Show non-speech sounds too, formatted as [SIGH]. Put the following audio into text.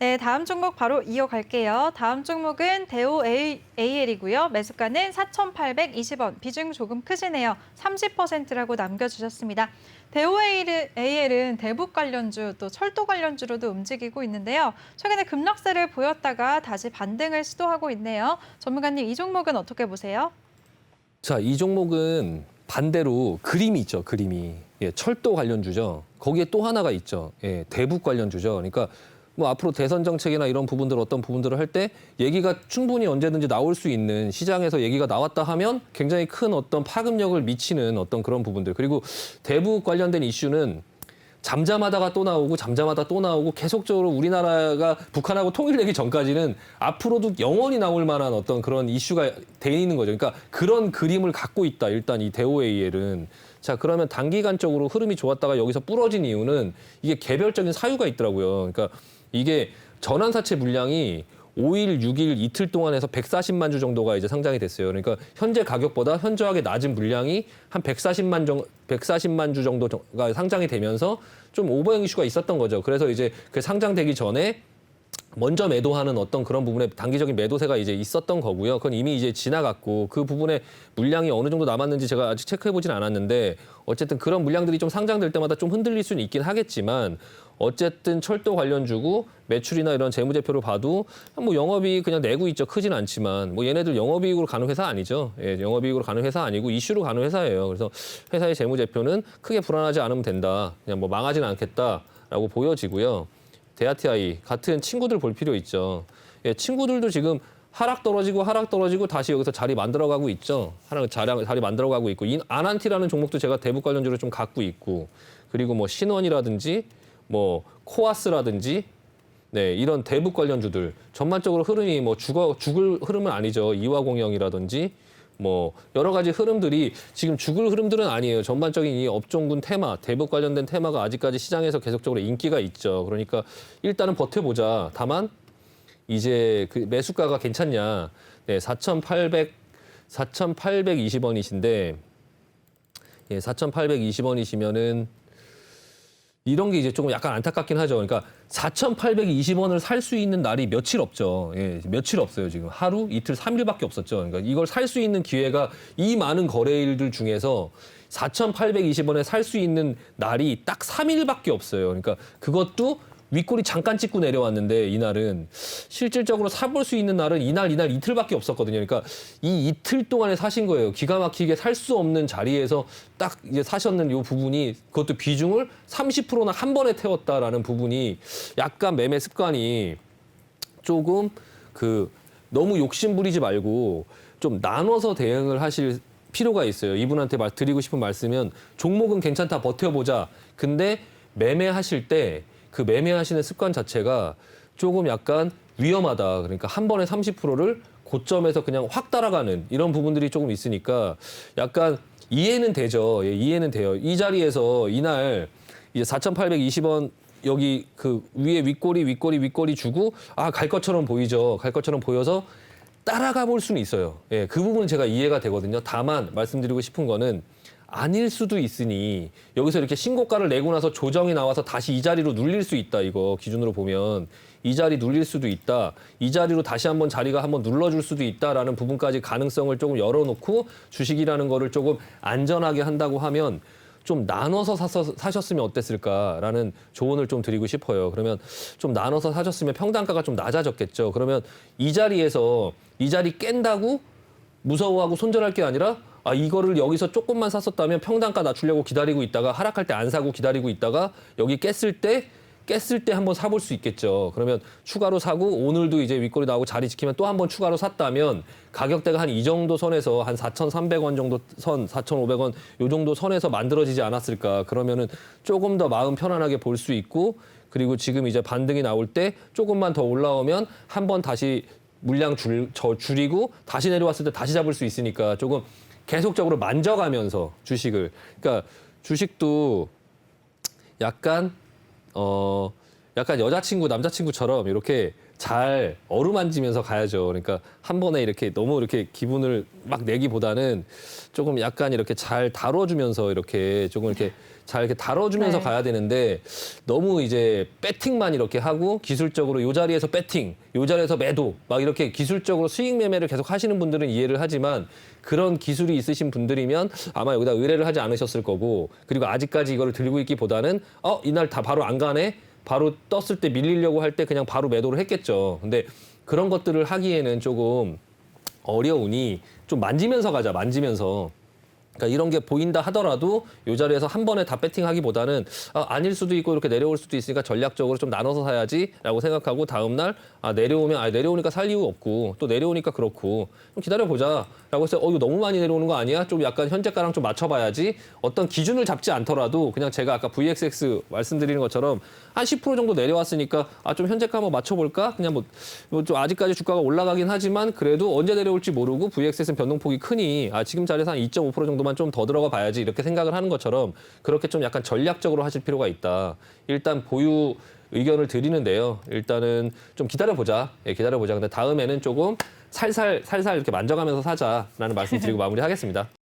네, 다음 종목 바로 이어갈게요. 다음 종목은 대우 AL이고요. 매수가는 4,820원. 비중 조금 크시네요. 30%라고 남겨주셨습니다. 대우 AL은 대북 관련주 또 철도 관련주로도 움직이고 있는데요. 최근에 급락세를 보였다가 다시 반등을 시도하고 있네요. 전문가님 이 종목은 어떻게 보세요? 자, 이 종목은 반대로 그림이 있죠, 그림이. 예, 철도 관련주죠. 거기에 또 하나가 있죠. 예, 대북 관련주죠. 그러니까 뭐 앞으로 대선 정책이나 이런 부분들 어떤 부분들을 할 때 얘기가 충분히 언제든지 나올 수 있는 시장에서 얘기가 나왔다 하면 굉장히 큰 어떤 파급력을 미치는 어떤 그런 부분들. 그리고 대북 관련된 이슈는 잠잠하다가 또 나오고 잠잠하다 또 나오고 계속적으로 우리나라가 북한하고 통일되기 전까지는 앞으로도 영원히 나올 만한 어떤 그런 이슈가 돼 있는 거죠. 그러니까 그런 그림을 갖고 있다. 일단 이 대오AL은 자 그러면 단기간적으로 흐름이 좋았다가 여기서 부러진 이유는 이게 개별적인 사유가 있더라고요. 그러니까 이게 전환 사채 물량이 5일, 6일 이틀 동안 해서 140만 주 정도가 이제 상장이 됐어요. 그러니까 현재 가격보다 현저하게 낮은 물량이 한 140만 정 140만 주 정도가 상장이 되면서 좀 오버행 이슈가 있었던 거죠. 그래서 이제 그 상장되기 전에 먼저 매도하는 어떤 그런 부분에 단기적인 매도세가 이제 있었던 거고요. 그건 이미 이제 지나갔고 그 부분에 물량이 어느 정도 남았는지 제가 아직 체크해 보진 않았는데 어쨌든 그런 물량들이 좀 상장될 때마다 좀 흔들릴 수는 있긴 하겠지만 어쨌든 철도 관련주고 매출이나 이런 재무제표를 봐도 뭐 영업이익 그냥 내고 있죠. 크진 않지만 뭐 얘네들 영업이익으로 가는 회사 아니죠. 예, 영업이익으로 가는 회사 아니고 이슈로 가는 회사예요. 그래서 회사의 재무제표는 크게 불안하지 않으면 된다. 그냥 뭐 망하지는 않겠다라고 보여지고요. 대아티아이 같은 친구들 볼 필요 있죠. 예, 친구들도 지금 하락 떨어지고 하락 떨어지고 다시 여기서 자리 만들어가고 있죠. 하락 자리, 자리 만들어가고 있고 인 아난티라는 종목도 제가 대북 관련주로 좀 갖고 있고 그리고 뭐 신원이라든지 뭐 코아스라든지 네 이런 대북 관련주들 전반적으로 흐름이 뭐 죽어 죽을 흐름은 아니죠. 이화공영이라든지 뭐 여러 가지 흐름들이 지금 죽을 흐름들은 아니에요. 전반적인 이 업종군 테마, 대북 관련된 테마가 아직까지 시장에서 계속적으로 인기가 있죠. 그러니까 일단은 버텨보자. 다만 이제 그 매수가가 괜찮냐? 네, 4,800 4,820원이신데 예, 4,820원이시면은 이런 게 이제 조금 약간 안타깝긴 하죠. 그러니까 4,820원을 살 수 있는 날이 며칠 없죠. 예, 며칠 없어요, 지금. 하루, 이틀, 삼일밖에 없었죠. 그러니까 이걸 살 수 있는 기회가 이 많은 거래일들 중에서 4,820원에 살 수 있는 날이 딱 삼일밖에 없어요. 그러니까 그것도 윗골이 잠깐 찍고 내려왔는데 이날은 실질적으로 사볼 수 있는 날은 이날 이날 이틀밖에 없었거든요. 그러니까 이 이틀 동안에 사신 거예요. 기가 막히게 살 수 없는 자리에서 딱 이제 사셨는 이 부분이 그것도 비중을 30%나 한 번에 태웠다라는 부분이 약간 매매 습관이 조금 그 너무 욕심 부리지 말고 좀 나눠서 대응을 하실 필요가 있어요. 이분한테 말 드리고 싶은 말씀은 종목은 괜찮다 버텨보자. 근데 매매하실 때 그 매매하시는 습관 자체가 조금 약간 위험하다. 그러니까 한 번에 30%를 고점에서 그냥 확 따라가는 이런 부분들이 조금 있으니까 약간 이해는 되죠. 예, 이해는 돼요. 이 자리에서 이날 이제 4,820원 여기 그 위에 윗꼬리 윗꼬리 윗꼬리 주고 아 갈 것처럼 보이죠. 갈 것처럼 보여서 따라가 볼 수는 있어요. 예, 그 부분은 제가 이해가 되거든요. 다만 말씀드리고 싶은 거는 아닐 수도 있으니 여기서 이렇게 신고가를 내고 나서 조정이 나와서 다시 이 자리로 눌릴 수 있다. 이거 기준으로 보면 이 자리 눌릴 수도 있다. 이 자리로 다시 한번 자리가 한번 눌러줄 수도 있다라는 부분까지 가능성을 조금 열어놓고 주식이라는 거를 조금 안전하게 한다고 하면 좀 나눠서 사서, 사셨으면 어땠을까라는 조언을 좀 드리고 싶어요. 그러면 좀 나눠서 사셨으면 평단가가 좀 낮아졌겠죠. 그러면 이 자리에서 이 자리 깬다고 무서워하고 손절할 게 아니라 아 이거를 여기서 조금만 샀었다면 평단가 낮추려고 기다리고 있다가 하락할 때 안 사고 기다리고 있다가 여기 깼을 때 깼을 때 한번 사볼 수 있겠죠. 그러면 추가로 사고 오늘도 이제 윗골이 나오고 자리 지키면 또 한번 추가로 샀다면 가격대가 한 이 정도 선에서 한 4,300원 정도 선, 4,500원 요 정도 선에서 만들어지지 않았을까. 그러면은 조금 더 마음 편안하게 볼 수 있고 그리고 지금 이제 반등이 나올 때 조금만 더 올라오면 한 번 다시 물량 줄, 저 줄이고 다시 내려왔을 때 다시 잡을 수 있으니까 조금 계속적으로 만져가면서 주식을. 그러니까 주식도 약간 어 약간 여자친구, 남자친구처럼 이렇게 잘 어루만지면서 가야죠. 그러니까 한 번에 이렇게 너무 이렇게 기분을 막 내기보다는 조금 약간 이렇게 잘 다뤄주면서 이렇게 조금 이렇게 잘 이렇게 다뤄주면서 네. 가야 되는데 너무 이제 배팅만 이렇게 하고 기술적으로 요 자리에서 배팅, 요 자리에서 매도 막 이렇게 기술적으로 수익 매매를 계속 하시는 분들은 이해를 하지만 그런 기술이 있으신 분들이면 아마 여기다 의뢰를 하지 않으셨을 거고 그리고 아직까지 이거를 들고 있기보다는 어 이날 다 바로 안 가네 바로 떴을 때 밀리려고 할 때 그냥 바로 매도를 했겠죠. 근데 그런 것들을 하기에는 조금 어려우니 좀 만지면서 가자, 만지면서. 그러니까 이런 게 보인다 하더라도 이 자리에서 한 번에 다 배팅하기보다는 아, 아닐 수도 있고 이렇게 내려올 수도 있으니까 전략적으로 좀 나눠서 사야지라고 생각하고 다음 날 아, 내려오면 아, 내려오니까 살 이유 없고 또 내려오니까 그렇고 좀 기다려 보자라고 해서 어 이거 너무 많이 내려오는 거 아니야? 좀 약간 현재가랑 좀 맞춰봐야지 어떤 기준을 잡지 않더라도 그냥 제가 아까 VXX 말씀드리는 것처럼 한 10% 정도 내려왔으니까 아 좀 현재가 한번 맞춰볼까? 그냥 뭐좀 아직까지 주가가 올라가긴 하지만 그래도 언제 내려올지 모르고 VXS는 변동폭이 크니 아 지금 자리에서 한 2.5% 정도만 좀 더 들어가 봐야지 이렇게 생각을 하는 것처럼 그렇게 좀 약간 전략적으로 하실 필요가 있다. 일단 보유 의견을 드리는데요. 일단은 좀 기다려 보자. 예, 기다려 보자. 근데 다음에는 조금 살살 살살 이렇게 만져가면서 사자라는 말씀 드리고 [LAUGHS] 마무리하겠습니다.